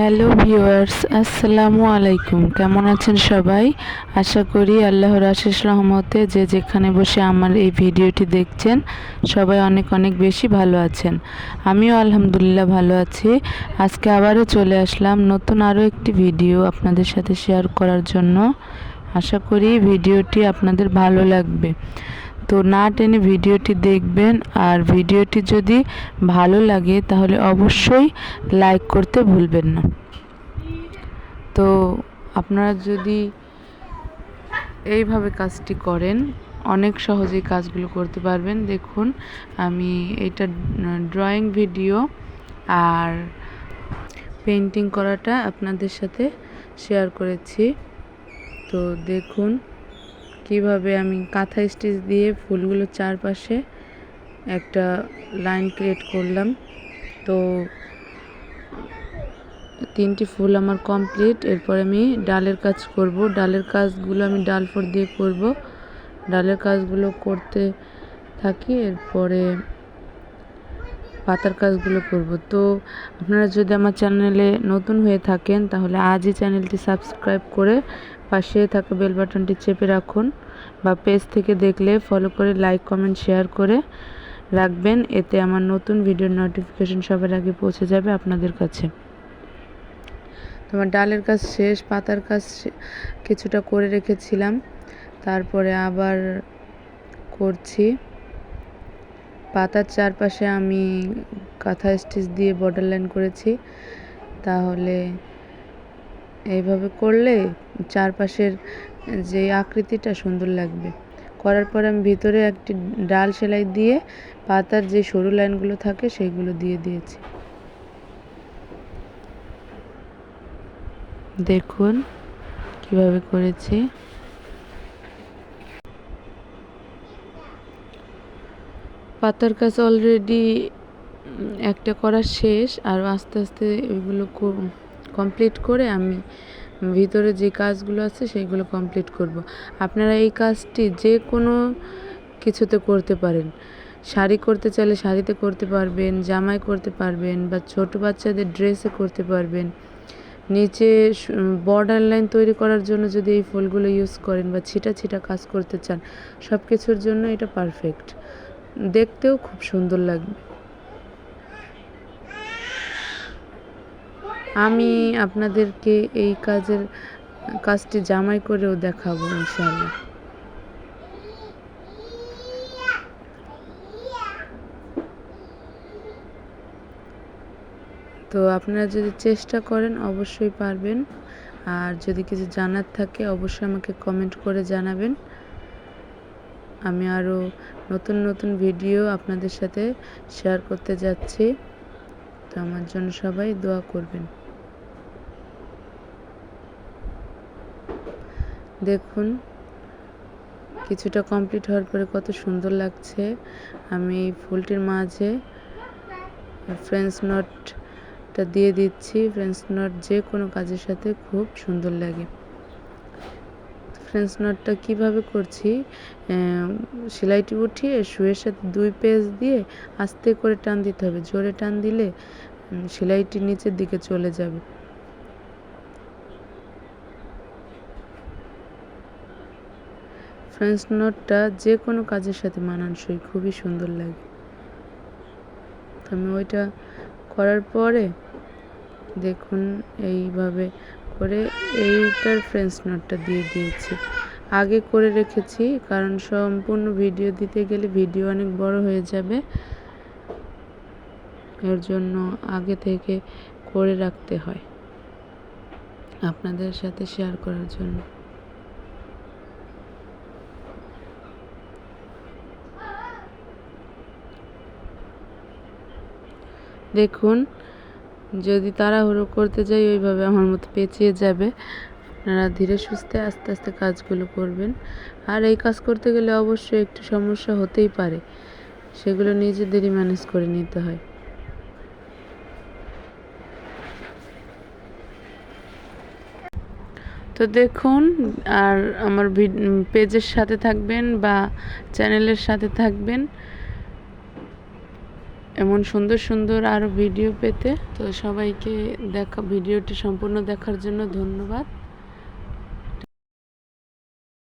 Hello viewers, আসসালামু আলাইকুম। কেমন আছেন সবাই? আশা করি আল্লাহর আশিস রহমতে যে যেখানে বসে আমার এই ভিডিওটি দেখছেন, সবাই অনেক অনেক বেশি ভালো আছেন। আমিও আলহামদুলিল্লাহ ভালো আছি। আজকে আবারও চলে আসলাম নতুন আরও একটি ভিডিও আপনাদের সাথে শেয়ার করার জন্য। আশা করি ভিডিওটি আপনাদের ভালো লাগবে। তো না টেনে ভিডিওটি দেখবেন। আর ভিডিওটি যদি ভালো লাগে, তাহলে অবশ্যই লাইক করতে ভুলবেন না। তো আপনারা যদি এইভাবে কাজটি করেন, অনেক সহজেই কাজগুলো করতে পারবেন। দেখুন, আমি এটা ড্রয়িং ভিডিও আর পেন্টিং করাটা আপনাদের সাথে শেয়ার করেছি। তো দেখুন কীভাবে আমি কাঁথা স্টিচ দিয়ে ফুলগুলো চারপাশে একটা লাইন ক্রিয়েট করলাম। তো তিনটি ফুল আমার কমপ্লিট। এরপর আমি ডালের কাজ করব। ডালের কাজগুলো আমি ডাল ফোর দিয়ে করব। ডালের কাজগুলো করতে থাকি। এরপরে পাতার কাজগুলো করব। তো আপনারা যদি আমার চ্যানেলে নতুন হয়ে থাকেন, তাহলে আজই চ্যানেলটি সাবস্ক্রাইব করে পাশে থাকা বেল বাটনটি চেপে রাখুন বা পেজ থেকে দেখলে ফলো করে লাইক কমেন্ট শেয়ার করে রাখবেন। এতে আমার নতুন ভিডিওর নোটিফিকেশন সবার আগে পৌঁছে যাবে আপনাদের কাছে। তোমার ডালের কাজ শেষ, পাতার কাজ কিছুটা করে রেখেছিলাম। তারপরে আবার করছি। পাতার চারপাশে আমি কাঁথা স্টিচ দিয়ে বর্ডার লাইন করেছি। তাহলে এইভাবে করলে চারপাশের যে আকৃতিটা সুন্দর লাগবে। করার পর আমি ভিতরে একটি ডাল সেলাই দিয়ে পাতার যে সরু লাইনগুলো থাকে সেইগুলো দিয়ে দিয়েছি। দেখুন কীভাবে করেছি। পাতার কাজ অলরেডি একটা করা শেষ, আর আস্তে আস্তে ওইগুলো কমপ্লিট করে আমি ভিতরে যে কাজগুলো আছে সেইগুলো কমপ্লিট করব। আপনারা এই কাজটি যে কোনো কিছুতে করতে পারেন। শাড়ি করতে চাইলে শাড়িতে করতে পারবেন, জামাই করতে পারবেন বা ছোট বাচ্চাদের ড্রেসে করতে পারবেন। নিচে বর্ডার লাইন তৈরি করার জন্য যদি এই ফুলগুলো ইউজ করেন বা ছিটা ছিটা কাজ করতে চান সব কিছুর জন্য এটা পারফেক্ট দেখতেও খুব সুন্দর লাগবে। আমি আপনাদেরকে এই কাজের, কাজটি জামাই করেও দেখাবো, ইনশাআল্লাহ। তো আপনারা যদি চেষ্টা করেন, অবশ্যই পারবেন। আর যদি কিছু জানার থাকে, অবশ্যই আমাকে কমেন্ট করে জানাবেন। আমি আরও নতুন নতুন ভিডিও আপনাদের সাথে শেয়ার করতে যাচ্ছি। তো আমার জন্য সবাই দোয়া করবেন। দেখুন, কিছুটা কমপ্লিট হওয়ার পরে কত সুন্দর লাগছে। আমি এই ফুলটির মাঝে ফ্রেন্স নটটা দিয়ে দিচ্ছি। ফ্রেন্স নট যে কোনো কাজের সাথে খুব সুন্দর লাগে। ফ্রেন্স নটটা কীভাবে করছি? সেলাইটি উঠিয়ে শুয়ের সাথে দুই পেজ দিয়ে আস্তে করে টান দিতে হবে। জোরে টান দিলে সেলাইটি নিচের দিকে চলে যাবে। ফ্রেন্স নোটটা যে কোনো কাজের সাথে মানানসই, খুবই সুন্দর লাগে। আমি ওইটা করার পরে দেখুন এইভাবে করে এইটার ফ্রেন্স নোটটা দিয়ে দিয়েছি। আগে করে রেখেছি, কারণ সম্পূর্ণ ভিডিও দিতে গেলে ভিডিও অনেক বড় হয়ে যাবে। এর জন্য আগে থেকে করে রাখতে হয়। আপনাদের সাথে শেয়ার করার জন্য। দেখুন, যদি তাড়াহুড়ো করতে যাই, ওইভাবে আমার মতো পেঁচিয়ে যাবে। আপনারা ধীরে সুস্থে আস্তে আস্তে কাজগুলো করবেন। আর এই কাজ করতে গেলে অবশ্যই একটু সমস্যা হতেই পারে। সেগুলো নিজেদেরই ম্যানেজ করে নিতে হয়। তো দেখুন, আর আমার পেজের সাথে থাকবেন বা চ্যানেলের সাথে থাকবেন। এমন সুন্দর সুন্দর আরও ভিডিও পেতে। তো সবাইকে দেখা ভিডিওটি সম্পূর্ণ দেখার জন্য ধন্যবাদ।